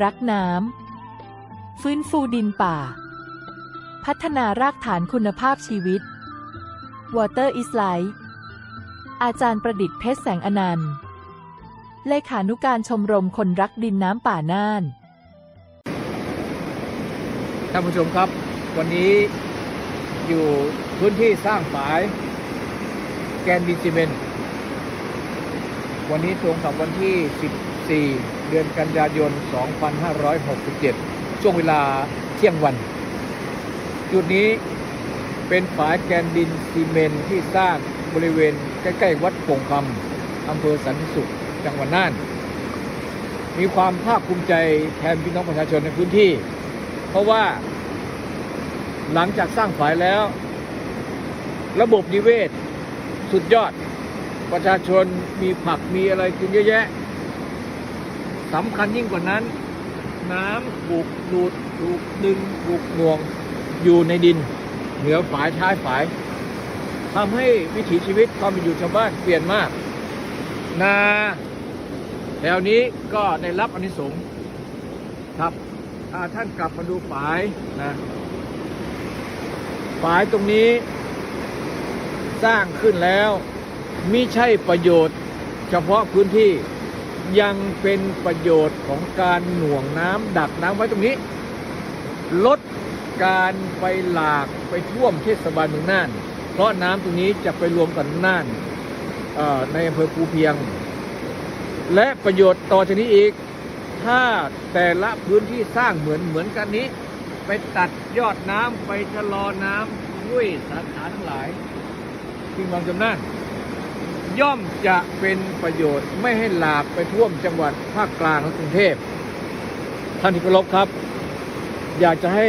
รักน้ำ ฟื้นฟูดินป่า พัฒนารากฐานคุณภาพชีวิต Water is Life อาจารย์ประดิษฐ์เพชรแสงอนันต์ เลขานุการชมรมคนรักดินน้ำป่าน่าน ท่านผู้ชมครับ วันนี้อยู่พื้นที่สร้างฝายแกนดินซีเมน วันนี้ตรงกับวันที่ 14 เดือนกันยายน 2567 ช่วงเวลาเที่ยงวัน จุดนี้เป็นฝายแกนดินซีเมนที่สร้างบริเวณใกล้ ๆ วัดโป่งคำอำเภอสันสุข จังหวัดน่าน มีความภาคภูมิใจแทนพี่น้องประชาชนในพื้นที่ เพราะว่าหลังจากสร้างฝายแล้ว ระบบนิเวศสุดยอดประชาชนมีผักมีอะไรกินเยอะแยะ สำคัญยิ่งกว่านั้น น้ำถูกดูดถูกดึงถูกหน่วงอยู่ในดิน เหนือฝายท้ายฝายทำให้วิถีชีวิตความเป็นอยู่ชาวบ้านเปลี่ยนมาก นาแถวนี้ก็ได้รับอนิสงส์ครับท่านกลับมาดูฝายนะฝายตรงนี้สร้างขึ้นแล้วมิใช่ประโยชน์เฉพาะพื้นที่ ยังเป็นประโยชน์ของการหน่วงน้ำดักน้ำไว้ตรงนี้ ลดการไปหลากไปท่วมเทศบาลเมืองน่าน เพราะน้ำตรงนี้จะไปรวมกันน่านในอำเภอภูเพียง และประโยชน์ต่อจากนี้อีก ถ้าแต่ละพื้นที่สร้างเหมือนเหมือนกันนี้ ไปตัดยอดน้ำไปชะลอน้ำด้วยสาขาทั้งหลายที่มองจำนั่น ย่อมจะเป็นประโยชน์ไม่ให้หลากไปท่วมจังหวัดภาคกลางและกรุงเทพท่านที่เคารพครับ อยากจะให้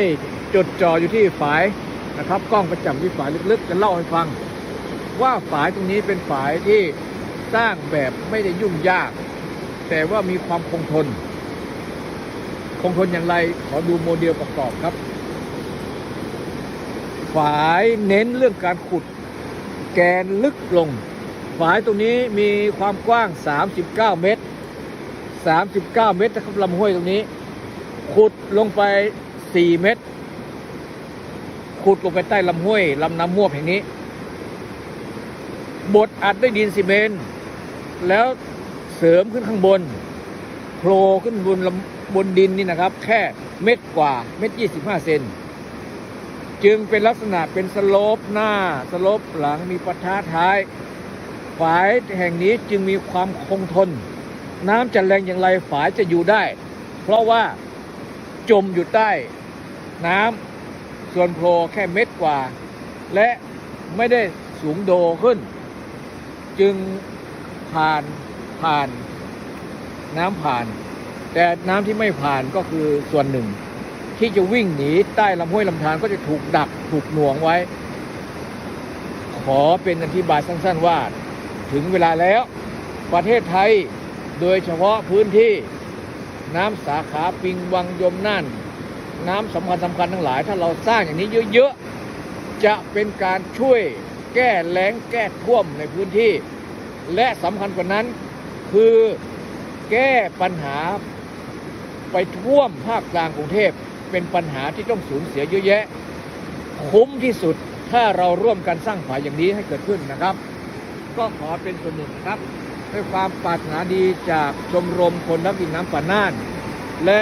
จดจ่ออยู่ที่ฝายนะครับ กล้องประจำที่ฝายลึกๆ จะเล่าให้ฟัง ว่าฝายตรงนี้เป็นฝายที่สร้างแบบไม่ได้ยุ่งยาก แต่ว่ามีความคงทน คงทนอย่างไรขอดูโมเดลประกอบครับฝายเน้นเรื่องการขุดแกนลึกลง ฝายตรงนี้มีความกว้าง 39 เมตร 39 เมตรนะครับลำห้วยตรงนี้ ขุดลงไป 4 เมตร ขุดลงไปใต้ลำห้วยลำน้ำม่วบแห่งนี้ บดอัดด้วยดินซีเมนต์แล้วเสริมขึ้นข้างบนโผล่ขึ้นบนลบนดินนี่นะครับ แค่เม็ดกว่าเม็ดยี่สิบห้าเซนจึงเป็นลักษณะเป็นสโลปหน้าสโลปหลังมีปะทะท้าย ฝายแห่งนี้จึงมีความคงทน น้ำจะแรงอย่างไรฝายจะอยู่ได้ เพราะว่าจมอยู่ใต้น้ำส่วนโผล่แค่เม็ดกว่า และไม่ได้สูงโดขึ้น จึงผ่านผ่านน้ำผ่าน แต่น้ำที่ไม่ผ่านก็คือส่วนหนึ่ง ที่จะวิ่งหนีใต้ลำห้วยลำธารก็จะถูกดักถูกหน่วงไว้ ขอเป็นอธิบายสั้น ๆ ว่า ถึงเวลาแล้ว ประเทศไทยโดยเฉพาะพื้นที่น้ำสาขาปิงวังยมน่าน น้ำสำคัญสำคัญทั้งหลาย ถ้าเราสร้างอย่างนี้เยอะๆ จะเป็นการช่วยแก้แล้งแก้ท่วมในพื้นที่ และสำคัญกว่านั้นคือแก้ปัญหาไปท่วมภาคกลางกรุงเทพเป็นปัญหาที่ต้องสูญเสียเยอะแยะ คุ้มที่สุดถ้าเราร่วมกันสร้างฝ่ายอย่างนี้ให้เกิดขึ้นนะครับ ก็ขอเป็นส่วนหนึ่งครับ ด้วยความปรารถนาดีจากชมรมคนรักบินน้ำป่าน่าน และ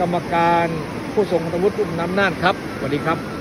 กรรมการผู้ทรงคุณวุฒิรุ่นน้ำน่านครับสวัสดีครับ